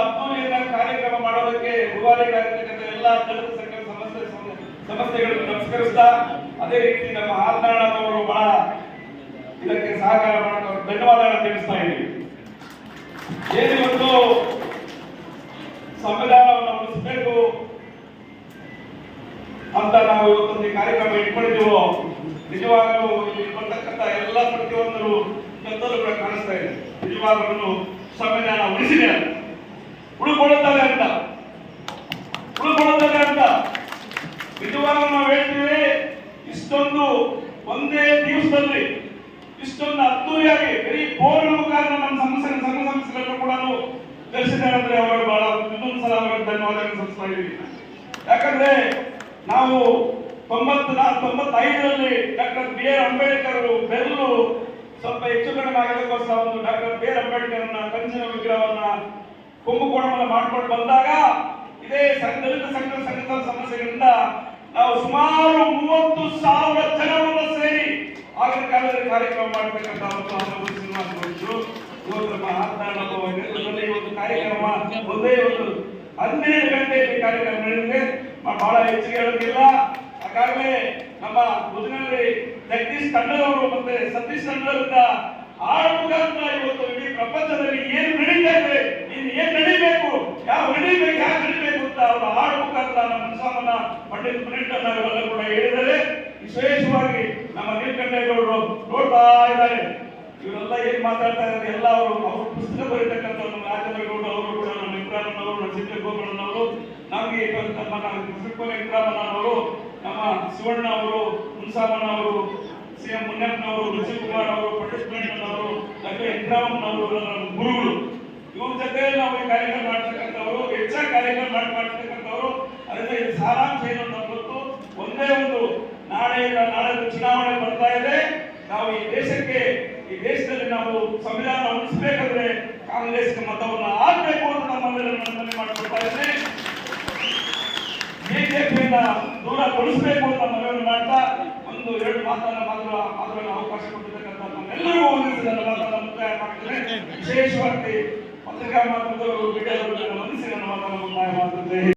ಅದ್ದೂರಿಯ ಕಾರ್ಯಕ್ರಮ ಮಾಡೋದಕ್ಕೆ ರೂವಾರಿಗಳಾಗಿರ್ತಕ್ಕಂಥ ಎಲ್ಲ ದಲಿತ ಸಂಘ ಸಮಸ್ಯೆ ಸಮಸ್ಯೆಗಳನ್ನು ನಮಸ್ಕರಿಸ್ತಾ, ಅದೇ ರೀತಿ ನಮ್ಮ ಆರ್ನಾಳದವರು ಬಹಳ ಇದಕ್ಕೆ ಸಹಕಾರ ಮಾಡೋದು ಧನ್ಯವಾದಗಳನ್ನು ತಿಳಿಸ್ತಾ ಇದ್ದೀವಿ. ಏನಿವತ್ತು ಸಂವಿಧಾನವನ್ನು ಉಳಿಸಬೇಕು ಅಂತ ನಾವು ಇವತ್ತೊಂದು ಕಾರ್ಯಕ್ರಮ ಇಟ್ಕೊಂಡಿದ್ದೀವೋ, ನಿಜವಾಗಲೂ ಇಲ್ಲಿ ಬರ್ತಕ್ಕಂಥ ಎಲ್ಲ ಪ್ರತಿಯೊಂದರು ಕೂಡ ಕಾಣಿಸ್ತಾ ಇದೆ. ನಿಜವಾಗಲೂ ಸಂವಿಧಾನ ಉಳಿಸಿದೆ ಅಂತ. ಉಳ್ಕೊಳ್ಳುತ್ತದೆ ಅಂತ. ಉಳ್ಕೊಳ್ಳುತ್ತದೆ ಅಂತ. ನಿಜವಾಗ ನಾವು ಹೇಳ್ತೀವಿ, ಇಷ್ಟೊಂದು ಒಂದೇ ದಿವಸದಲ್ಲಿ, ಇಷ್ಟೊಂದು ಅದ್ದೂರಿಯಾಗಿ ಬರೀ ಬೋರ್ಡ್ ಮುಖಾಂತರ ನಮ್ಮ ಸಮಸ್ಯೆ ಸಂಘ ಸಂಸ್ಥೆಗಳನ್ನು ಕೂಡ ತಿಳಿಸಿದ್ದಾರೆ ಅಂದ್ರೆ ಅವರು ಬಹಳ ಇನ್ನೊಂದು ಸಲ ಅವರಿಗೆ ಧನ್ಯವಾದಗಳನ್ನು ಸಲ್ಲಿಸ್ತಾ ಯಾಕಂದ್ರೆ ನಾವು ತೊಂಬತ್ ತೊಂಬತ್ತೈದರಲ್ಲಿ ಡಾಕ್ಟರ್ ಬಿ ಆರ್ ಅಂಬೇಡ್ಕರ್ ಅವರು ಸ್ವಲ್ಪ ಹೆಚ್ಚು ಕಡಿಮೆ ಆಗೋದಕ್ಕೋಸ್ಕರ ಒಂದು ಡಾಕ್ಟರ್ ಬಿ ಆರ್ ಅಂಬೇಡ್ಕರ್ ಕಂಚಿನ ವಿಗ್ರಹವನ್ನ ಕುಂಭಕೋಣವನ್ನು ಮಾಡ್ಕೊಂಡು ಬಂದಾಗ ಇದೇ ದಲಿತ ಸಂಘ ಸಂಘದ ಸಮಸ್ಯೆಗಳಿಂದ ನಾವು ಸುಮಾರು ಮೂವತ್ತು ಸಾವಿರ ಜನರನ್ನು ಸೇರಿ ಆಗಿನ ಕಾಲದಲ್ಲಿ ಕಾರ್ಯಕ್ರಮ ಮಾಡತಕ್ಕಂಥ ಒಂದು ಕಾರ್ಯಕ್ರಮ, ಒಂದೇ ಒಂದು ಹದಿನೈದು ಗಂಟೆಯಲ್ಲಿ ಕಾರ್ಯಕ್ರಮ ನಡೆದಿದೆ ಬಹಳ ಹೆಚ್ಚಿಗೆ ಹೇಳೋದಿಲ್ಲ ಹಾಗಾಗಲೇ ನಮ್ಮ ಭುಜನಲ್ಲಿ ಜಗದೀಶ್ ತಂಡದವರು ಮತ್ತೆ ಸತೀಶ್ ತಂಡದಿಂದ ಆಳ ಮುಖಾಂತರ ಇವತ್ತು ಇಡೀ ಪ್ರಪಂಚದಲ್ಲಿ ಏನು ನಡೀತಾ ಇದೆ ಇನ್ನು ಏನ್ ನಡಿಬೇಕು ಯಾವ ನಡಿಬೇಕು ಯಾಕೆ ನಡಿಬೇಕು ಅಂತ ಅವರ ಆಳ ಮುಖಾಂತರ ನಮ್ಮ ಸಾಮನ ಪಂಡಿತ್ ಇವರೆಲ್ಲ ಕೂಡ ಹೇಳಿದರೆ ವಿಶೇಷವಾಗಿ ನಮ್ಮ ನೀಲಕಂಠೇಗೌಡರು ನೋಡ್ತಾ ಇದ್ದಾರೆ. ಇವರೆಲ್ಲ ಏನ್ ಮಾತಾಡ್ತಾ ಇದ್ದಾರೆ ಎಲ್ಲ ಅವರು ಅವರು ಪುಸ್ತಕ ಬರೀತಕ್ಕಂಥ ನಮ್ಮ ರಾಜೇಂದ್ರ ಅವರು ಕೂಡ ನಮ್ಮ ಸಿದ್ಧ ಅವರು, ನಮಗೆ ಇವತ್ತು ನಮ್ಮ ಇಬ್ರಾಹಿಮನವರು ನಮ್ಮ ಸುವರ್ಣ ಅವರು ಮುನ್ಸಾಮಣ್ಣ ಅವರು, ಸಿ ಎಂ ಮುನ್ನಪ್ಪನವರು ರುಚಿ ಕುಮಾರ್ ಅವರು, ಪಂಡಿತ್ ಪುನೀತನವರು ಡಾಕ್ಟರ್ ನಮ್ಮ ಗುರುಗಳು. ಇವ್ರ ಜೊತೆ ನಾವು ಈ ಕಾರ್ಯಕ್ರಮ ಮಾಡ್ತಕ್ಕಂಥವ್ರು, ಹೆಚ್ಚಾಗಿ ಕಾರ್ಯಕ್ರಮ ಮಾಡಿ ಮಾಡ್ತಕ್ಕಂಥವ್ರು ಅದರಿಂದ ಇದು ಸಾರಾಂಶ ಏನು ಅಂತ ಗೊತ್ತು ಒಂದೇ ಒಂದು ನಾಳೆ ಇಲ್ಲ ನಾಳೆ ಚುನಾವಣೆ ಬರ್ತಾ ಇದೆ ನಾವು ಈ ದೇಶಕ್ಕೆ ಈ ದೇಶದಲ್ಲಿ ನಾವು ಸಂವಿಧಾನ ಉಳಿಸಬೇಕಾದ್ರೆ ಕಾಂಗ್ರೆಸ್ಗೆ ಮತವನ್ನು ಆಗ್ಬೇಕು ಅಂತ ನಮ್ಮೆಲ್ಲರೂ ಮನವಿ ಮಾಡಿಕೊಳ್ತಾ ಇದ್ದೇನೆ. ಬಿಜೆಪಿಯಿಂದ ದೂರ ಕೊಡಿಸಬೇಕು ಅಂತ ಮನವಿ ಮಾಡ್ತಾ ಒಂದು ಎರಡು ಮಾತನ್ನ ಮಾತ್ರ ಮಾತುಗಳ ಅವಕಾಶ ಕೊಟ್ಟಿರ್ತಕ್ಕಂಥ ನಮ್ಮೆಲ್ಲರಿಗೂ ಮಾತನ್ನ ಮುಕ್ತಾಯ ಮಾಡ್ತೇನೆ. ವಿಶೇಷವಾಗಿ ಪತ್ರಿಕಾ ಮಾಧ್ಯಮದವರು, ಮೀಡಿಯಾದವರು ವಂದಿಸಿ ನನ್ನ ಮುಕ್ತಾಯ ಮಾಡ್ತಿದ್ದೇನೆ